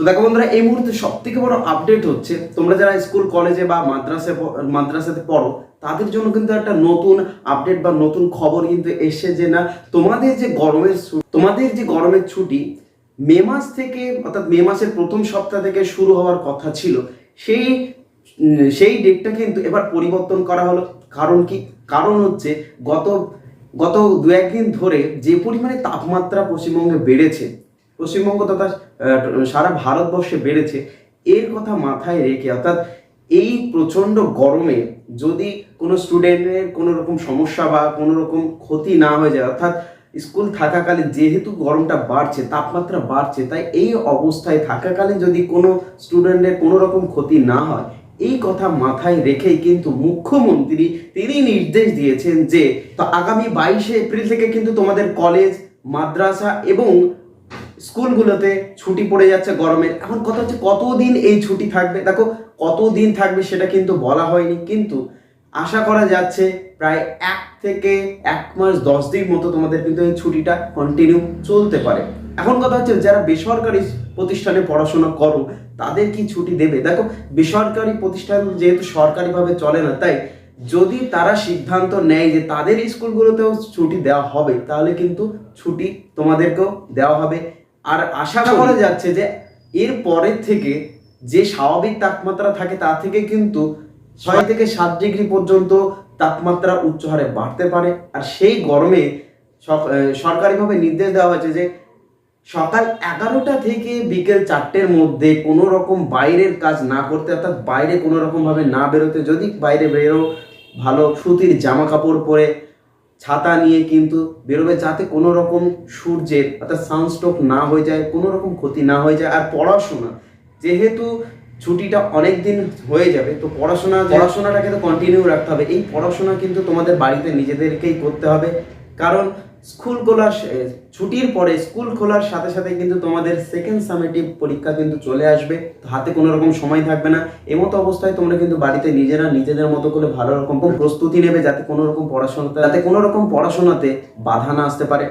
দেখো বন্ধুরা, এই মুহূর্তে সব থেকে বড় আপডেট হচ্ছে, তোমরা যারা স্কুল কলেজে বা মাদ্রাসে মাদ্রাসাতে পড়ো, তাদের জন্য কিন্তু একটা নতুন আপডেট বা নতুন খবর কিন্তু এসে যে না। তোমাদের যে গরমের তোমাদের যে গরমের ছুটি, মে মাস থেকে, অর্থাৎ মে মাসের প্রথম সপ্তাহ থেকে শুরু হওয়ার কথা ছিল, সেই সেই ডেটটা কিন্তু এবার পরিবর্তন করা হলো। কারণ কি? কারণ হচ্ছে গত গত দু একদিন ধরে যে পরিমাণে তাপমাত্রা পশ্চিমবঙ্গে বেড়েছে পশ্চিমবঙ্গ তথা সারা ভারতবর্ষে বেড়েছে, এর কথা মাথায় রেখে, অর্থাৎ এই প্রচণ্ড গরমে যদি কোনো স্টুডেন্টের কোনো রকম সমস্যা বা কোনো রকম ক্ষতি না হয়ে যায়, অর্থাৎ স্কুল থাকাকালীন যেহেতু গরমটা বাড়ছে, তাপমাত্রা বাড়ছে, তাই এই অবস্থায় থাকাকালীন যদি কোনো স্টুডেন্টের কোনো রকম ক্ষতি না হয়, এই কথা মাথায় রেখেই কিন্তু মুখ্যমন্ত্রী তিনি নির্দেশ দিয়েছেন যে, তো আগামী বাইশে এপ্রিল থেকে কিন্তু তোমাদের কলেজ, মাদ্রাসা এবং স্কুলগুলোতে ছুটি পড়ে যাচ্ছে গরমের এখন কথা হচ্ছে কতদিন এই ছুটি থাকবে? দেখো, কতদিন থাকবে সেটা কিন্তু বলা হয়নি। কিন্তু আশা করা যাচ্ছে প্রায় এক থেকে এক মাস, দশ দিন মতো তোমাদের কিন্তু এই ছুটিটা কন্টিনিউ চলতে পারে। এখন কথা হচ্ছে যারা বেসরকারি প্রতিষ্ঠানে পড়াশোনা করো, তাদের কি ছুটি দেবে? দেখো, বেসরকারি প্রতিষ্ঠান যেহেতু সরকারিভাবে চলে না, তাই যদি তারা সিদ্ধান্ত নেয় যে তাদের স্কুলগুলোতেও ছুটি দেওয়া হবে, তাহলে কিন্তু ছুটি তোমাদেরকেও দেওয়া হবে। আর আশা করা যাচ্ছে যে এর পরের থেকে যে স্বাভাবিক তাপমাত্রা থাকে তা থেকে কিন্তু ছয় থেকে সাত ডিগ্রি পর্যন্ত তাপমাত্রা উচ্চ হারে বাড়তে পারে। আর সেই গরমে সরকারিভাবে নির্দেশ দেওয়া হয়েছে যে সকাল এগারোটা থেকে বিকেল চারটের মধ্যে কোনো রকম বাইরের কাজ না করতে অর্থাৎ বাইরে কোনো রকমভাবে না বেরোতে যদি বাইরে বেরো ভালো সুতির জামা কাপড় পরে ছাতা নিয়ে কিন্তু বেরোবে যাতে কোনো রকম সূর্যের অর্থাৎ সানস্ট্রোক না হয়ে যায় কোনো রকম ক্ষতি না হয়ে যায়। আর পড়াশোনা যেহেতু ছুটিটা অনেক দিন হয়ে যাবে তো পড়াশোনা পড়াশোনাটাকে তো কন্টিনিউ রাখতে হবে। এই পড়াশোনা কিন্তু তোমাদের বাড়িতে নিজেদেরকেই করতে হবে। কারণ স্কুল খোলার ছুটির পরে স্কুল খোলার সাথে সাথে কিন্তু তোমাদের সেকেন্ড সামেটিভ পরীক্ষা কিন্তু চলে আসবে। হাতে কোনো রকম সময় থাকবে না। এমতো অবস্থায় তোমরা কিন্তু বাড়িতে নিজেরা নিজেদের মতো করে ভালো রকম প্রস্তুতি নেবে যাতে কোনো রকম পড়াশোনাতে যাতে কোনো রকম পড়াশোনাতে বাধা না আসতে পারে।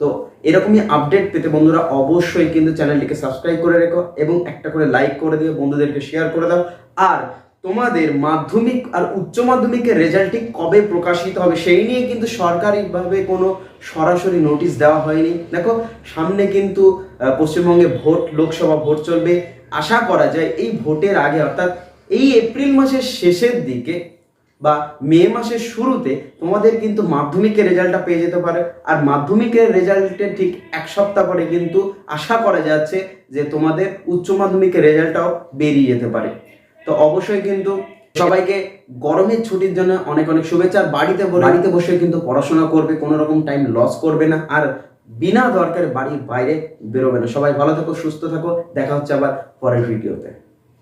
তো এরকমই আপডেট পেতে বন্ধুরা অবশ্যই কিন্তু চ্যানেলটিকে সাবস্ক্রাইব করে রেখো এবং একটা করে লাইক করে দিও, বন্ধুদেরকে শেয়ার করে দাও। আর তোমাদের মাধ্যমিক আর উচ্চ মাধ্যমিকের রেজাল্টটি কবে প্রকাশিত হবে সেই নিয়ে কিন্তু সরকারিভাবে কোনো সরাসরি নোটিশ দেওয়া হয়নি। দেখো, সামনে কিন্তু পশ্চিমবঙ্গে ভোট, লোকসভা ভোট চলবে। আশা করা যায় এই ভোটের আগে, অর্থাৎ এই এপ্রিল মাসের শেষের দিকে বা মে মাসের শুরুতে তোমাদের কিন্তু মাধ্যমিকের রেজাল্টটা পেয়ে যেতে পারে। আর মাধ্যমিকের রেজাল্টের ঠিক এক সপ্তাহ পরে কিন্তু আশা করা যাচ্ছে যে তোমাদের উচ্চ মাধ্যমিকের রেজাল্টটাও বেরিয়ে যেতে পারে। তো অবশ্যই কিন্তু সবাইকে গরমের ছুটির জন্য অনেক অনেক শুভেচ্ছা। আর বাড়িতে বাড়িতে বসে কিন্তু পড়াশোনা করবে, কোনো রকম টাইম লস করবে না। আর বিনা দরকার বাড়ির বাইরে বেরোবে না। সবাই ভালো থাকো, সুস্থ থাকো। দেখা হচ্ছে আবার পরের ভিডিওতে